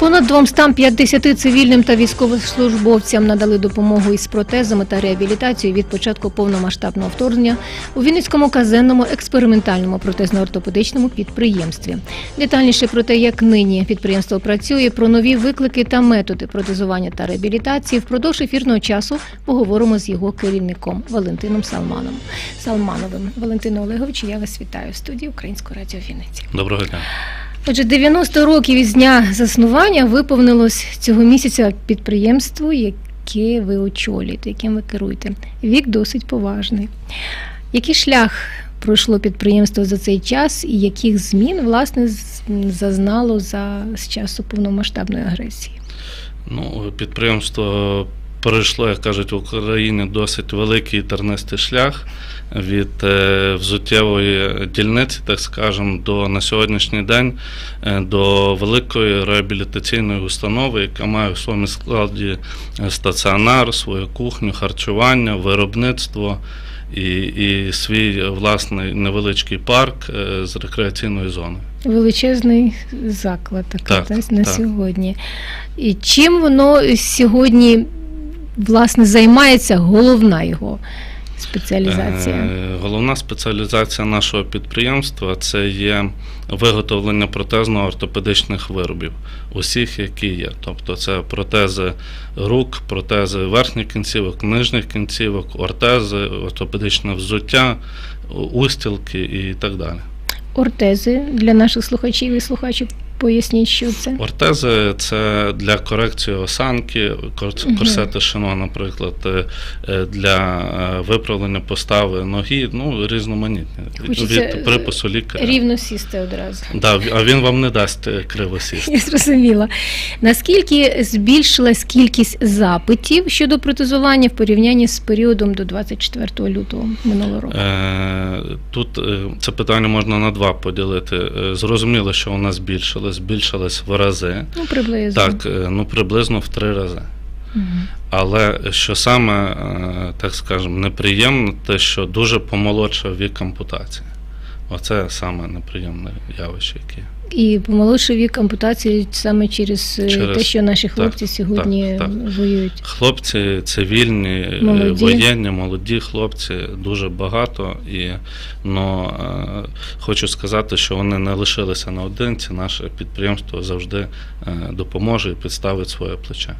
Понад 250 цивільним та військовослужбовцям надали допомогу із протезами та реабілітацією від початку повномасштабного вторгнення у Вінницькому казенному експериментальному протезно-ортопедичному підприємстві. Детальніше про те, як нині підприємство працює, про нові виклики та методи протезування та реабілітації впродовж ефірного часу поговоримо з його керівником Валентином Салманом. Салмановим. Валентино Олеговичу, я вас вітаю в студії Українського радіо Вінниці. Доброго дня. Отже, 90 років із дня заснування виповнилось цього місяця підприємству, яке ви очолюєте, яким ви керуєте. Вік досить поважний. Який шлях пройшло підприємство за цей час, і яких змін власне зазнало за з часу повномасштабної агресії? Ну, підприємство пройшло, як кажуть, в Україні досить великий тернистий шлях від е, взуттєвої дільниці, так скажемо, до на сьогоднішній день е, до великої реабілітаційної установи, яка має в своєму складі е, стаціонар, свою кухню, харчування, виробництво. І, і свій власний невеличкий парк з рекреаційною зоною. Величезний заклад такий Так, та, на так. сьогодні. І чим воно сьогодні власне займається головна його спеціалізація? Е, Головна спеціалізація нашого підприємства це є виготовлення протезно-ортопедичних виробів, усіх, які є. Тобто це протези рук, протези верхніх кінцівок, нижніх кінцівок, ортези, ортопедичне взуття, устілки і так далі. Ортези для наших слухачів і слухачів поясніть, що це. Ортези це для корекції осанки, корсети шино, наприклад, е, е, для е, виправлення постави ноги, ну різноманітні. Хочеться, Від припису лікаря. Рівно сісти одразу. Да, а він вам не дасть криво сісти. Я зрозуміла. Наскільки збільшилась кількість запитів щодо протезування в порівнянні з періодом до 24 лютого минулого року? Тут це питання можна на два поділити. Зрозуміло, що вона збільшилась, збільшилась в рази. Ну, приблизно. Так, е, ну приблизно в три рази. Угу. Але що саме, е, так скажемо, неприємно, те, що дуже помолодшав вік ампутації. Оце саме неприємне явище, яке. І помолодший вік ампутації саме через, е, Через- те, що наші так, хлопці сьогодні так, воюють. Хлопці цивільні, е, Молоді. воєнні, молоді хлопці дуже багато. І ну, е, хочу сказати, що вони не лишилися наодинці. Наше підприємство завжди е, допоможе і підставить своє плече.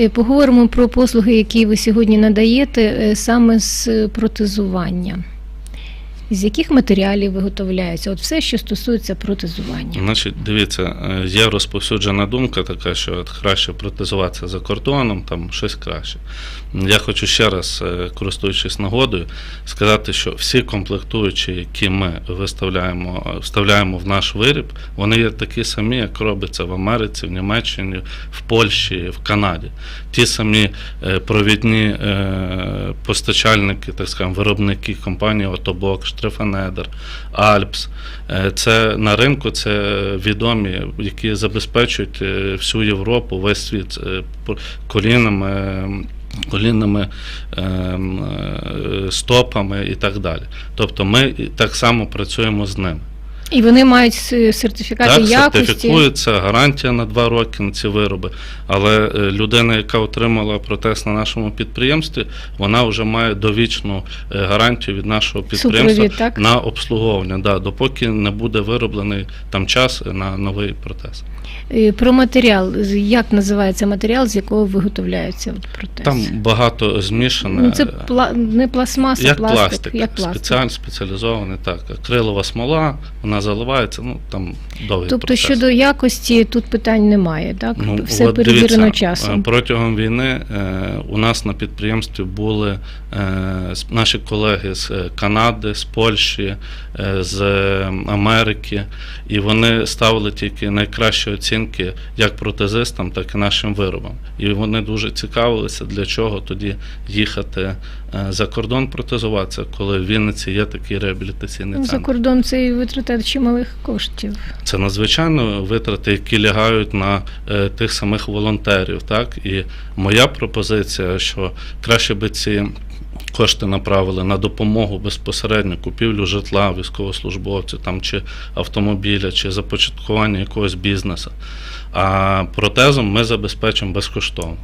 Е, Поговоримо про послуги, які ви сьогодні надаєте саме з протезування. З яких матеріалів виготовляється? От все, що стосується протезування. Значить, дивіться, е, є розповсюджена думка така, що от краще протезуватися за кордоном, там щось краще. Я хочу ще раз, е, користуючись нагодою, сказати, що всі комплектуючі, які ми виставляємо, е, вставляємо в наш виріб, вони є такі самі, як робиться в Америці, в Німеччині, в Польщі, в Канаді. Ті самі провідні постачальники, так скажемо, виробники компанії Отобок, Штрифанедер, Альпс. Е, Це на ринку це відомі, які забезпечують е, всю Європу, весь світ е, колінами. Колінними ем, стопами і так далі. Тобто ми так само працюємо з ними. І вони мають сертифікати Так, якості. сертифікується гарантія на два роки на ці вироби. Але е, людина, яка отримала протест на нашому підприємстві, вона вже має довічну е, гарантію від нашого підприємства Супровід, так? на обслуговування, да, допоки не буде вироблений там час на новий протез. Е, Про матеріал. Як називається матеріал, з якого виготовляється от протез? Там багато змішане. ну, це пла... не пластмаса, як пластик, пластик, як пластик. спеціально спеціалізований, так. Акрилова смола, вона заливається, ну там довгий Тобто процес. щодо якості тут питань немає, так? Ну, Все от перевірено дивіться, часом. е, Протягом війни е, у нас на підприємстві були е, наші колеги з Канади, з Польщі, е, з Америки, і вони ставили тільки найкращі оцінки як протезистам, так і нашим виробам. І вони дуже цікавилися, для чого тоді їхати е, за кордон протезуватися, коли в Вінниці є такий реабілітаційний Ну, за кордон це і витрата чималих коштів. Це надзвичайно витрати, які лягають на е, тих самих волонтерів. Так? І моя пропозиція, що краще би ці кошти направили на допомогу безпосередньо купівлю житла військовослужбовців там, чи автомобіля, чи започаткування якогось бізнесу. А протезом ми забезпечимо безкоштовно.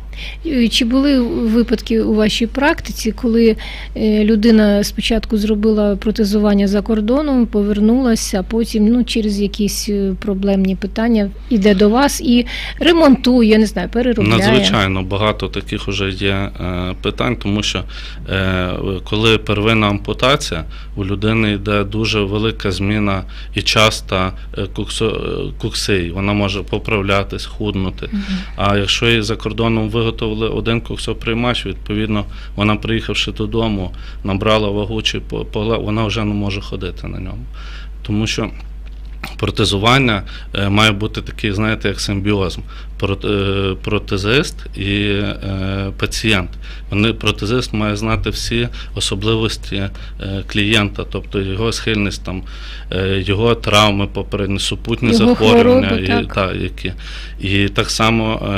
Чи були випадки у вашій практиці, коли е, людина спочатку зробила протезування за кордоном, повернулася, а потім ну, через якісь е, проблемні питання іде до вас і ремонтує, я не знаю, переробляє? Надзвичайно багато таких вже є е, питань, тому що коли первинна ампутація, у людини йде дуже велика зміна і часта е, е, куксей. Вона може поправлятись, худнути. А якщо їй за кордоном виготовили один коксоприймач, відповідно, вона, приїхавши додому, набрала вагу чи вона вже не може ходити на ньому. Тому що протезування е, має бути такий, знаєте, як симбіоз. Е, Протезист і е, пацієнт. Вони протезист має знати всі особливості е, клієнта, тобто його схильність, там, його травми попередні, супутні Його захворювання, хвороби, і, так. та, які. І так само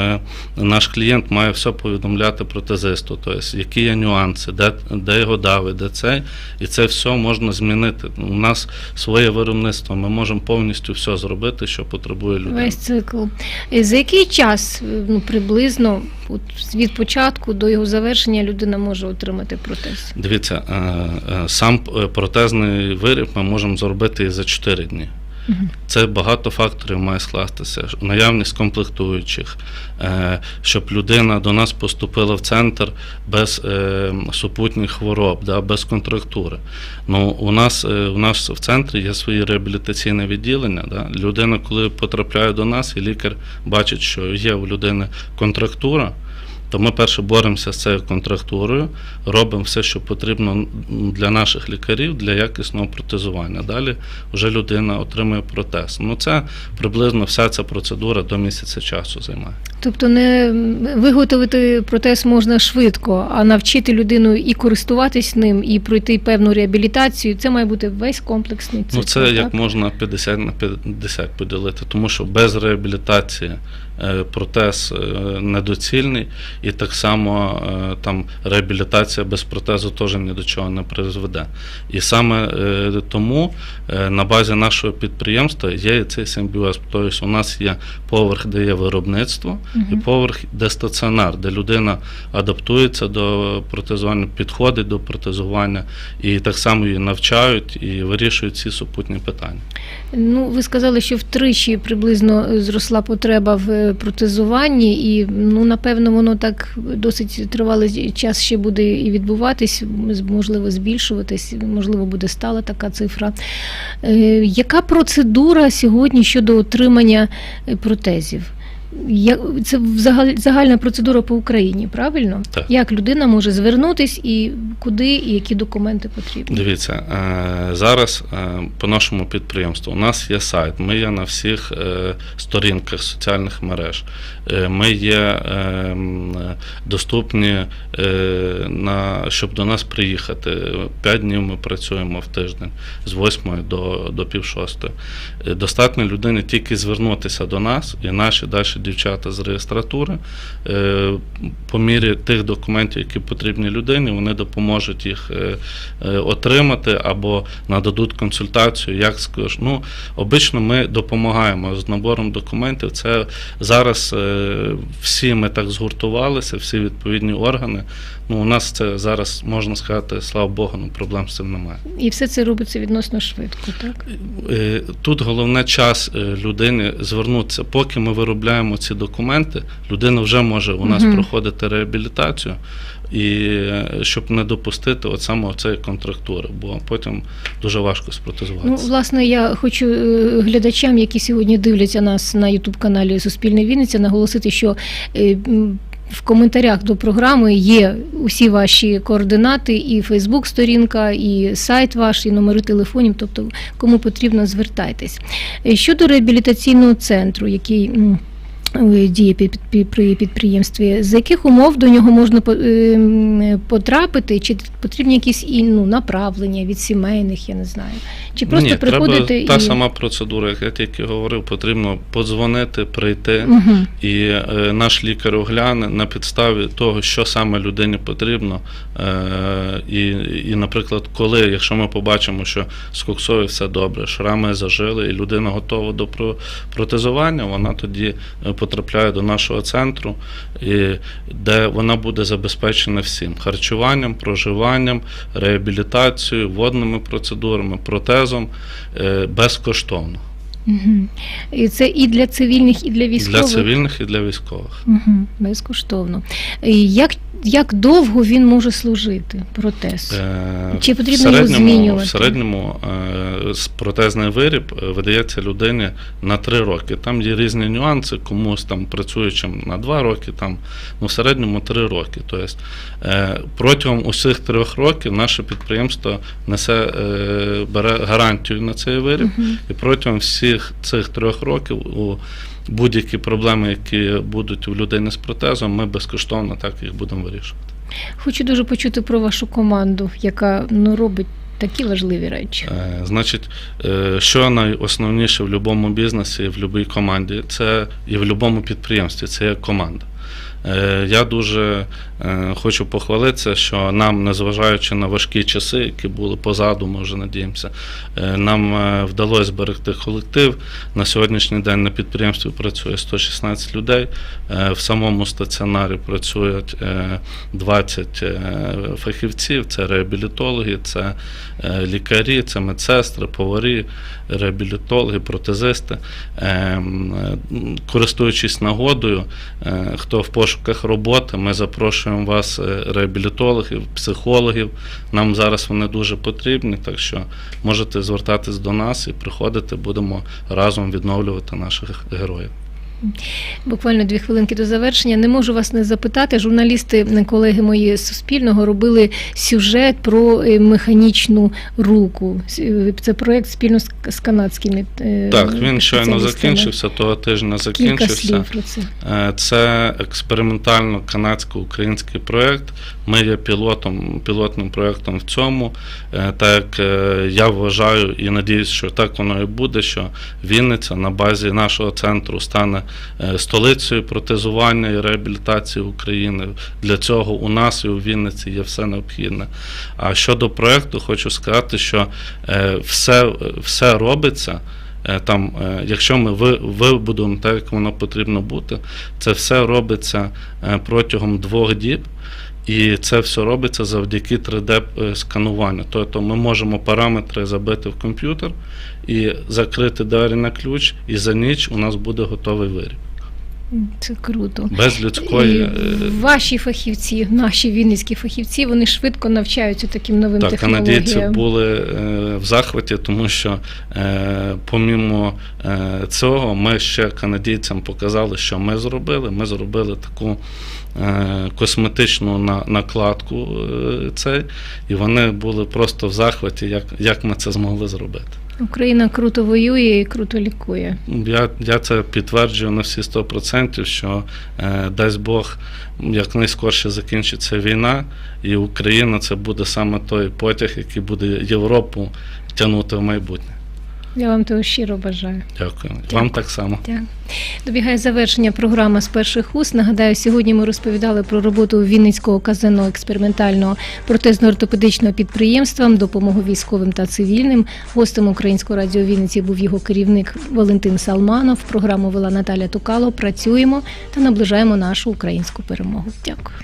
наш клієнт має все повідомляти протезисту, тобто які є нюанси, де, де його дави, де цей, і це все можна змінити. У нас своє виробництво, ми можемо повністю все зробити, що потребує людина. Весь цикл. Е, За який час е, ну, приблизно от, від початку до його завершення людина може отримати протез? Дивіться, е, е, сам протезний виріб ми можемо зробити за 4 дні. Це багато факторів має скластися. Наявність комплектуючих, е, щоб людина до нас поступила в центр без е, супутніх хвороб, без контрактури. Ну, у нас, е, у нас в центрі є свої реабілітаційне відділення. Да. Людина, коли потрапляє до нас, і лікар бачить, що є у людини контрактура. То ми перше боремося з цією контрактурою, робимо все, що потрібно для наших лікарів для якісного протезування. Далі вже людина отримує протез. Ну це приблизно вся ця процедура до місяця часу займає. Тобто не виготовити протез можна швидко, а навчити людину і користуватись ним, і пройти певну реабілітацію. Це має бути весь комплексний цикл. Ну це так? як можна 50 на 50 поділити, тому що без реабілітації протез е, недоцільний, і так само е, там реабілітація без протезу теж ні до чого не призведе. І саме е, тому е, на базі нашого підприємства є цей симбіоз. Тобто у нас є поверх, де є виробництво, і поверх, де стаціонар, де людина адаптується до протезування, підходить до протезування, і так само її навчають і вирішують ці супутні питання. Ну, ви сказали, що втричі приблизно е, зросла потреба в е, протезуванні, і ну напевно воно так досить тривалий час ще буде і відбуватись, можливо, збільшуватись, можливо, буде стала така цифра. Е, Яка процедура сьогодні щодо отримання е, протезів? Це загальна процедура по Україні, правильно? Так. Як людина може звернутись і куди, і які документи потрібні? Дивіться, е, зараз е, по нашому підприємству у нас є сайт, ми є на всіх е, сторінках соціальних мереж. Ми є доступні, на, щоб до нас приїхати. П'ять днів ми працюємо в тиждень з 8 до, до пів шостої. Достатньо людині тільки звернутися до нас, і наші далі дівчата з реєстратури е, по мірі тих документів, які потрібні людині, вони допоможуть їх е, е, отримати або нададуть консультацію, як скажу. Ну, обично ми допомагаємо з набором документів. Це зараз всі ми так згуртувалися, всі відповідні органи. Ну, у нас це зараз можна сказати, слава Богу, ну, проблем з цим немає. І все це робиться відносно швидко, так? Е, Тут головне час е, людини звернутися. Поки ми виробляємо ці документи, людина вже може у нас Мгм. проходити реабілітацію, і е, щоб не допустити от саме цієї контрактури, бо потім дуже важко спротизуватися. Ну, власне, я хочу е, глядачам, які сьогодні дивляться нас на Ютуб каналі Суспільне Вінниця, наголосити, що е, в коментарях до програми є усі ваші координати, і Фейсбук-сторінка, і сайт ваш, і номери телефонів. Тобто, кому потрібно, звертайтесь. Е, Щодо реабілітаційного центру, який діє під, під, при підприємстві. З яких умов до нього можна ем, потрапити? Чи потрібні якісь і, ну, направлення від сімейних, я не знаю. Чи просто Ні, приходити треба і. та сама процедура, як я тільки говорив, потрібно подзвонити, прийти. Угу. І е, наш лікар огляне на підставі того, що саме людині потрібно. Е, і, і, наприклад, коли, якщо ми побачимо, що з коксою все добре, шрами зажили, і людина готова до протезування, вона тоді е, потрапляє до нашого центру, де вона буде забезпечена всім харчуванням, проживанням, реабілітацією, водними процедурами, протезом е, безкоштовно Угу. І це і для цивільних, і для військових. для цивільних і для військових. Угу. Безкоштовно. Як, як довго він може служити, протез? Е, Чи потрібно його змінювати? В середньому е, протезний виріб е, видається людині на 3 роки. Там є різні нюанси, комусь там працюючим на 2 роки, там, ну, в середньому 3 роки. Тобто, протягом усіх трьох років наше підприємство несе, бере гарантію на цей виріб, Мгм. і протягом всіх цих трьох років у будь-які проблеми, які будуть у людини з протезом, ми безкоштовно так їх будемо вирішувати. Хочу дуже почути про вашу команду, яка ну, робить такі важливі речі. Е, Значить, е, що найосновніше в будь-якому бізнесі, в будь-якій команді, це і в будь-якому підприємстві, це є команда. Е, Я дуже е, хочу похвалитися, що нам, незважаючи на важкі часи, які були позаду, ми вже надіємося, е, нам вдалося зберегти колектив. На сьогоднішній день на підприємстві працює 116 людей. В самому стаціонарі працюють е, 20 е, фахівців, це реабілітологи, це лікарі, це медсестри, поварі, реабілітологи, протезисти. Е, м, е, м, Користуючись нагодою, хто в пошуках роботи, ми запрошуємо вас, е, реабілітологів, психологів. Нам зараз вони дуже потрібні, так що можете звертатись до нас і приходити, будемо разом відновлювати наших героїв. Буквально дві хвилинки до завершення. Не можу вас не запитати. Журналісти, колеги мої з Суспільного, робили сюжет про е, механічну руку. Е, Це проект спільно з, канадськими. е, Так, він щойно закінчився, того тижня Кілька закінчився. слів про це. Це експериментально канадсько-український проєкт. Ми є пілотом, пілотним проєктом в цьому. Так як я вважаю і надіюсь, що так воно і буде, що Вінниця на базі нашого центру стане столицею протезування і реабілітації України. Для цього у нас і у Вінниці є все необхідне. А щодо проєкту, хочу сказати, що е, все, все робиться. Е, Там, е, якщо ми ви- вибудуємо так, як воно потрібно бути, це все робиться е, протягом двох діб. І це все робиться завдяки 3D-скануванню. Тобто ми можемо параметри забити в комп'ютер і закрити двері на ключ, і за ніч у нас буде готовий виріб. Це круто. Без людської. І е, ваші фахівці, наші вінницькі фахівці, вони швидко навчаються таким новим Так, канадійці були е, в захваті, тому що е, помімо цього, ми ще канадійцям показали, що ми зробили. Ми зробили таку косметичну на, накладку цей, і вони були просто в захваті, як, як ми це змогли зробити. Україна круто воює і круто лікує. Я, я це підтверджую на всі 100%, що е, дасть Бог якнайскорше закінчиться війна, і Україна це буде саме той потяг, який буде Європу тягнути в майбутнє. Я вам того щиро бажаю. Дякую. Дякую. Вам так само. Дякую. Добігає завершення програми з перших уст. Нагадаю, сьогодні ми розповідали про роботу Вінницького казенного експериментального протезно-ортопедичного підприємства, допомогу військовим та цивільним. Гостем українського радіо Вінниці був його керівник Валентин Салманов. Програму вела Наталя Тукало. Працюємо та наближаємо нашу українську перемогу. Дякую.